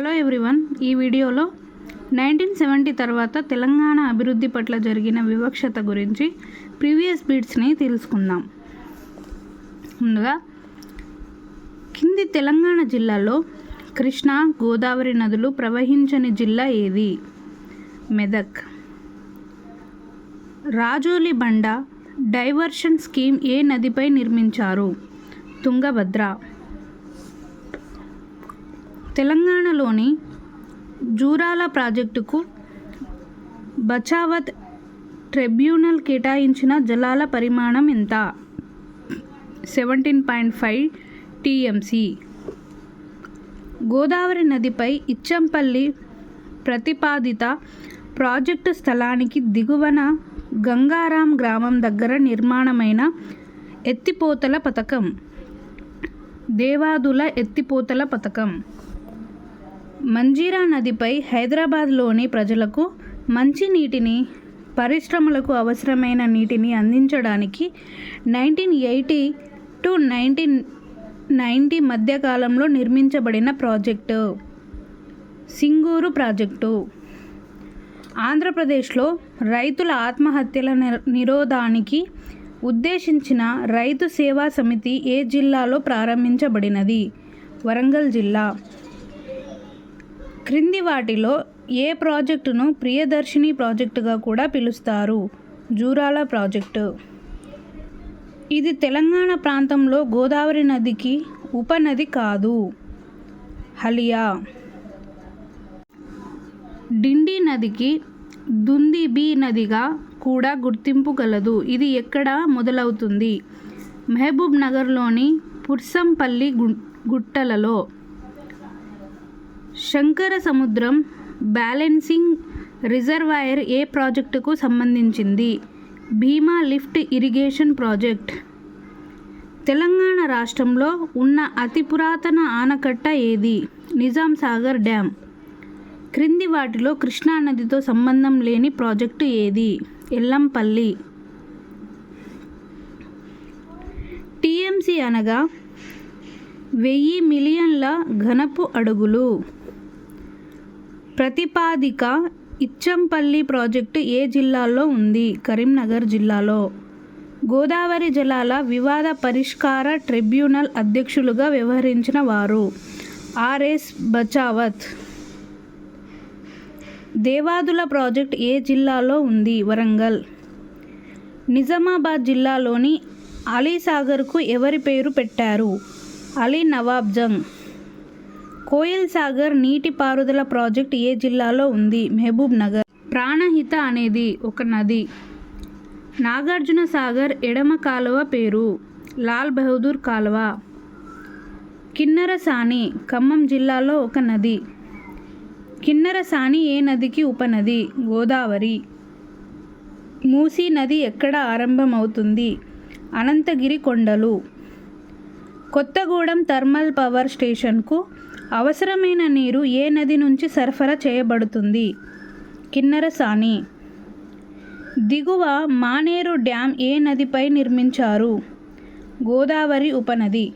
Hello everyone ఈ వీడియోలో nineteen seventy తర్వాత తెలంగాణ అభివృద్ధి పట్ల జరిగిన వివక్షత గురించి ప్రీవియస్ బీట్స్ని తెలుసుకుందాం. ముందుగా కింది తెలంగాణ జిల్లాలో కృష్ణా గోదావరి నదులు ప్రవహించని జిల్లా ఏది? మెదక్. రాజోలి బండ డైవర్షన్ స్కీమ్ ఏ నదిపై నిర్మించారు? తుంగభద్ర. తెలంగాణలోని జూరాల ప్రాజెక్టుకు బచావత్ ట్రిబ్యునల్ కేటాయించిన జలాల పరిమాణం ఎంత? Seventeen point five TMC. Godavari నదిపై ఇచ్చంపల్లి ప్రతిపాదిత ప్రాజెక్టు స్థలానికి దిగువన గంగారాం గ్రామం దగ్గర నిర్మాణమైన ఎత్తిపోతల పథకం. దేవాదుల ఎత్తిపోతల పథకం. మంజీరా నదిపై హైదరాబాద్లోని ప్రజలకు మంచినీటిని పరిశ్రమలకు అవసరమైన నీటిని అందించడానికి nineteen eighty to nineteen ninety మధ్యకాలంలో నిర్మించబడిన ప్రాజెక్టు. సింగూరు ప్రాజెక్టు. ఆంధ్రప్రదేశ్లో రైతుల ఆత్మహత్యల నిరోధానికి ఉద్దేశించిన రైతు సేవా సమితి ఏ జిల్లాలో ప్రారంభించబడినది? వరంగల్ జిల్లా. క్రింది వాటిలో ఏ ప్రాజెక్టును ప్రియదర్శిని ప్రాజెక్టుగా కూడా పిలుస్తారు? జూరాల ప్రాజెక్టు. ఇది తెలంగాణ ప్రాంతంలో గోదావరి నదికి ఉపనది కాదు. హలియా. డిండి నదికి దుందిబి నదిగా కూడా గుర్తింపు గలదు. ఇది ఎక్కడ మొదలవుతుంది? మహబూబ్ నగర్లోని పుర్సంపల్లి గు- గుట్టలలో. శంకర సముద్రం బ్యాలెన్సింగ్ రిజర్వాయర్ ఏ ప్రాజెక్టుకు సంబంధించింది? Bhima lift irrigation project. Telangana రాష్ట్రంలో ఉన్న అతి పురాతన ఆనకట్ట ఏది? నిజాం సాగర్ డ్యామ్ క్రింది వాటిలో కృష్ణా నదితో సంబంధం లేని ప్రాజెక్టు ఏది? ఎల్లంపల్లి. టీఎంసీ అనగా వెయ్యి మిలియన్ల ఘనపు అడుగులు. ప్రతిపాదిక ఇచ్చంపల్లి ప్రాజెక్టు ఏ జిల్లాలో ఉంది? కరీంనగర్ జిల్లాలో. గోదావరి జలాల వివాద పరిష్కార ట్రిబ్యునల్ అధ్యక్షులుగా వ్యవహరించిన వారు R S Bachawat. Devadula project ఏ జిల్లాలో ఉంది? వరంగల్. నిజామాబాద్ జిల్లాలోని అలీసాగర్కు ఎవరి పేరు పెట్టారు? అలీ నవాబ్ జంగ్ కోయల్ సాగర్ నీటిపారుదల ప్రాజెక్ట్ ఏ జిల్లాలో ఉంది? మహబూబ్ నగర్. ప్రాణహిత అనేది ఒక నది. నాగార్జున సాగర్ ఎడమ కాలువ పేరు. లాల్ బహదూర్ కాలువ. కిన్నరసాని ఖమ్మం జిల్లాలో ఒక నది. కిన్నరసాని ఏ నదికి ఉపనది? గోదావరి. మూసీ నది ఎక్కడ ఆరంభమవుతుంది? అనంతగిరి కొండలు. కొత్తగూడెం థర్మల్ పవర్ స్టేషన్కు అవసరమైన నీరు ఏ నది నుంచి సరఫరా చేయబడుతుంది? కిన్నరసాని దిగువ మానేరు డ్యామ్ ఏ నదిపై నిర్మించారు? గోదావరి ఉపనది.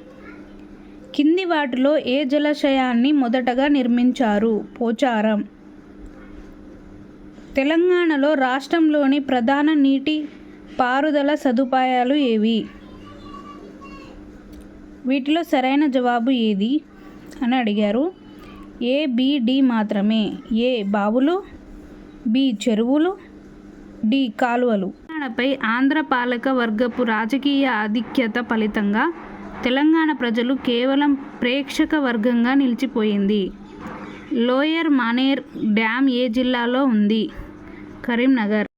కింది వాటిలో ఏ జలాశయాన్ని మొదటగా నిర్మించారు? పోచారం. తెలంగాణలో రాష్ట్రంలోని ప్రధాన నీటి పారుదల సదుపాయాలు ఏవి? వీటిలో సరైన జవాబు ఏది? అని అడిగారు. ఏ బి డి మాత్రమే. ఏ బావులు. బి చెరువులు. డి కాలువలు. తెలంగాణపై ఆంధ్ర పాలక వర్గపు రాజకీయ ఆధిక్యత ఫలితంగా తెలంగాణ ప్రజలు కేవలం ప్రేక్షక వర్గంగా నిలిచిపోయింది. లోయర్ మానేర్ డ్యామ్ ఏ జిల్లాలో ఉంది? కరీంనగర్.